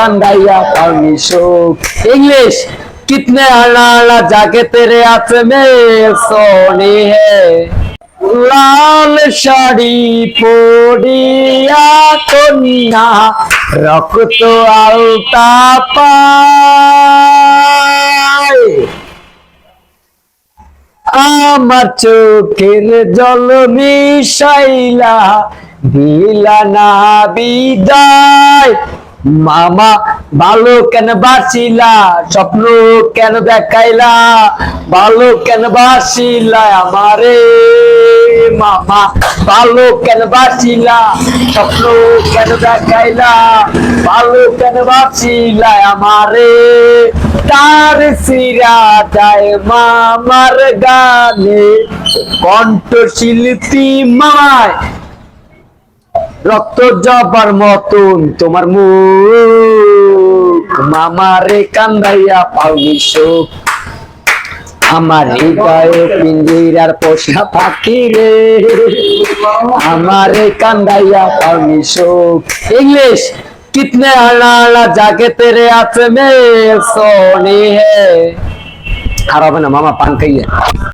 গান গাইয়া পাওনি শোক ইংলিশ কিতনে আনা আনা জাগে তেরে আছে মে সোনি হে। লাল শাড়ি পড়িয়া কন্যা, রক্ত আলতা পায়। আমার চোখের জল মিশাইলা দিলা না বিদায়। মামা ভালো কেন বাসিলা? স্বপ্ন কেন দেখাইলা? ভালো কেন বাসিলা আমারে? মামা ভালো কেন বাসিলা? স্বপ্ন কেন দেখাইলা? ভালো কেন বাসিলা আমারে? তার সিরা যায় মামার গানে। কণ্ঠশিল্পী মামায় রক্ত জবার মতন তোমার মুখ। মামারে কান্দাইয়া পাওনি শোক আমার হৃদয়ে পিঞ্জিরার পোষা পাখি রে। আমার কান্দাইয়া পাওনি শোক ইংলিশ, কিতনে আলা আলা জাগে তেরে আছে মে সোনি হে। আর হবে না, মামা পান খাইয়ে।